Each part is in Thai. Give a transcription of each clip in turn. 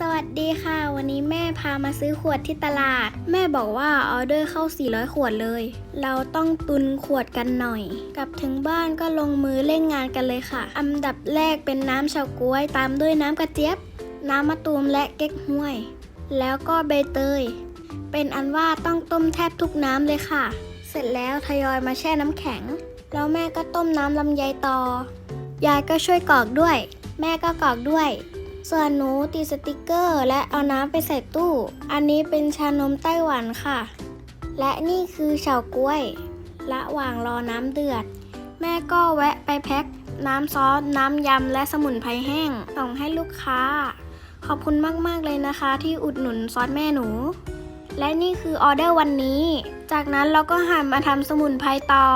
สวัสดีค่ะ วันนี้แม่พามาซื้อขวดที่ตลาด แม่บอกว่าออเดอร์เข้า 400 ขวดเลย เราต้องตุนขวดกันหน่อย กลับถึงบ้านก็ลงมือเล่นงานกันเลยค่ะ อันดับแรกเป็นน้ำเฉาก๊วย ตามด้วยน้ำกระเจี๊ยบ น้ำมะตูมและเก๊กฮวย แล้วก็ใบเตย เป็นอันว่าต้องต้มแทบทุกน้ำเลยค่ะ เสร็จแล้วทยอยมาแช่น้ำแข็ง แล้วแม่ก็ต้มน้ำลำไยต่อ ยายก็ช่วยกรอกด้วย แม่ก็กรอกด้วย ส่วนหนูติดสติกเกอร์ และเอาน้ำไปใส่ตู้ อันนี้เป็นชานมไต้หวันค่ะ และนี่คือเฉาก๊วย ระหว่างรอน้ำเดือด แม่ก็แวะไปแพ็ค น้ำซอส น้ำยำ และสมุนไพรแห้ง ส่งให้ลูกค้า ขอบคุณมาก ๆ เลยนะคะ ที่อุดหนุนซอสแม่หนู และนี่คือออเดอร์วันนี้ จากนั้นเราก็หันมาทำสมุนไพรต่อ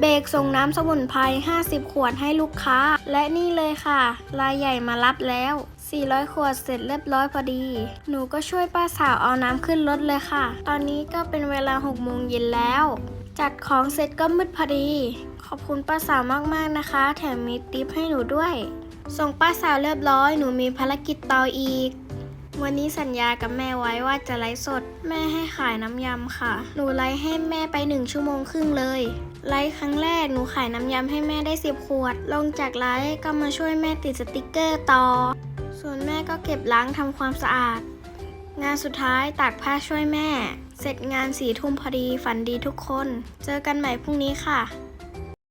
เบรกส่งน้ำสมุนไพร 50 ขวดให้ลูกค้า และนี่เลยค่ะ รายใหญ่มารับแล้ว 400 ขวดเสร็จเรียบร้อยพอดี หนูก็ช่วยป้าสาวเอาน้ำขึ้นรถเลยค่ะ ตอนนี้ก็เป็นเวลา6โมงเย็นแล้ว จัดของเสร็จก็มืดพอดี ขอบคุณป้าสาวมากๆนะคะ แถมมีติปให้หนูด้วย ส่งป้าสาวเรียบร้อย หนูมีภารกิจต่ออีกวันนี้สัญญากับแม่ไว้ว่าจะไลฟ์สด แม่ให้ขายน้ำยำค่ะ หนูไลฟ์ให้แม่ไปหนึ่งชั่วโมงครึ่งเลย ไลฟ์ครั้งแรกหนูขายน้ำยำให้แม่ได้สิบขวด ลงจากไลฟ์ก็มาช่วยแม่ติดสติกเกอร์ต่อ ส่วนแม่ก็เก็บล้างทำความสะอาด งานสุดท้ายตากผ้าช่วยแม่ เสร็จงานสี่ทุ่มพอดีฝันดีทุกคน เจอกันใหม่พรุ่งนี้ค่ะ